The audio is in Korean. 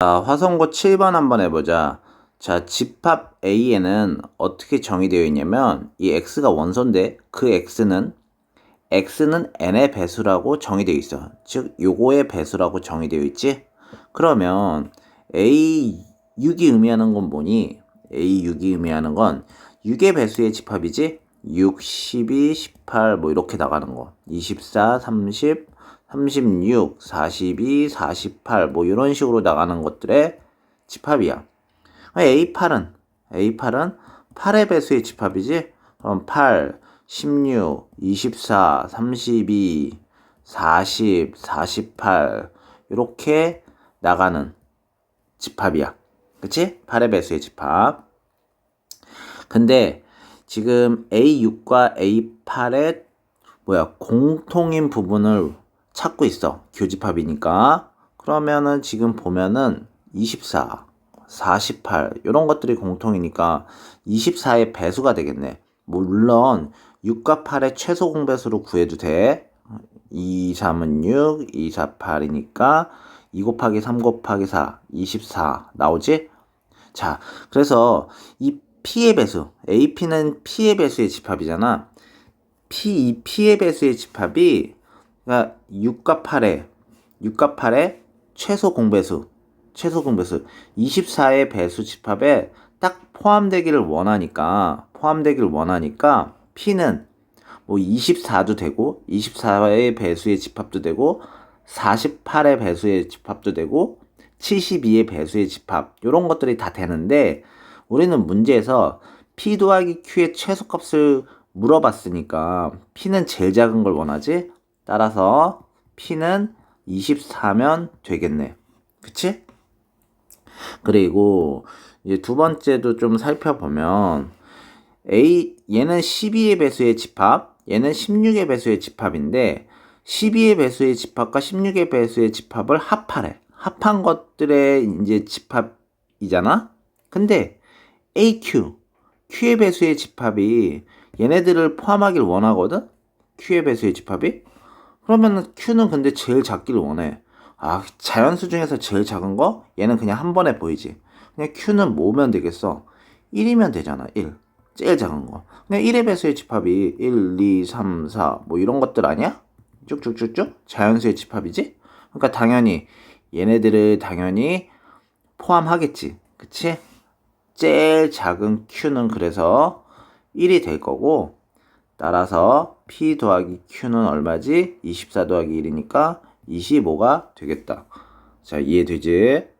자, 화성고 7번 한번 해보자. 자, 집합 A에는 어떻게 정의되어 있냐면 이 x가 원소인데 그 x는 x는 n의 배수라고 정의되어 있어. 즉 요거의 배수라고 정의되어 있지? 그러면 A6이 의미하는 건 뭐니? A6이 의미하는 건 6의 배수의 집합이지? 6, 12, 18 뭐 이렇게 나가는 거. 24, 30, 36, 42, 48 뭐 이런 식으로 나가는 것들의 집합이야. A8은 A8은 8의 배수의 집합이지? 그럼 8, 16, 24, 32, 40, 48 이렇게 나가는 집합이야. 그치? 8의 배수의 집합. 근데 지금 A6과 A8의 뭐야 공통인 부분을 찾고 있어. 교집합이니까. 그러면은 지금 보면은 24, 48 이런 것들이 공통이니까 24의 배수가 되겠네. 물론 6과 8의 최소 공배수로 구해도 돼. 2, 3은 6, 2, 4, 8이니까 2 곱하기 3 곱하기 4, 24 나오지? 자, 그래서 이 P의 배수, AP는 P의 배수의 집합이잖아. P, 이 P의 배수의 집합이 그러니까 6과 8의 6과 8의 최소 공배수, 최소 공배수. 24의 배수 집합에 딱 포함되기를 원하니까 포함되기를 원하니까 P는 뭐 24도 되고 24의 배수의 집합도 되고 48의 배수의 집합도 되고 72의 배수의 집합. 이런 것들이 다 되는데 우리는 문제에서 P 더하기 Q의 최소값을 물어봤으니까 P는 제일 작은 걸 원하지 따라서 P는 24면 되겠네 그치? 그리고 이제 두 번째도 좀 살펴보면 A 얘는 12의 배수의 집합, 얘는 16의 배수의 집합인데 12의 배수의 집합과 16의 배수의 집합을 합하래. 합한 것들의 이제 집합이잖아. 근데 AQ Q의 배수의 집합이 얘네들을 포함하길 원하거든. Q의 배수의 집합이. 그러면 Q는 근데 제일 작기를 원해. 아, 자연수 중에서 제일 작은 거? 얘는 그냥 한 번에 보이지. 그냥 Q는 뭐면 되겠어? 1이면 되잖아, 1. 제일 작은 거. 그냥 1의 배수의 집합이 1, 2, 3, 4, 뭐 이런 것들 아니야? 쭉쭉쭉쭉? 자연수의 집합이지? 그러니까 당연히, 얘네들을 당연히 포함하겠지. 그치? 제일 작은 Q는 그래서 1이 될 거고, 따라서 P 더하기 Q는 얼마지? 24 더하기 1이니까 25가 되겠다. 자, 이해되지?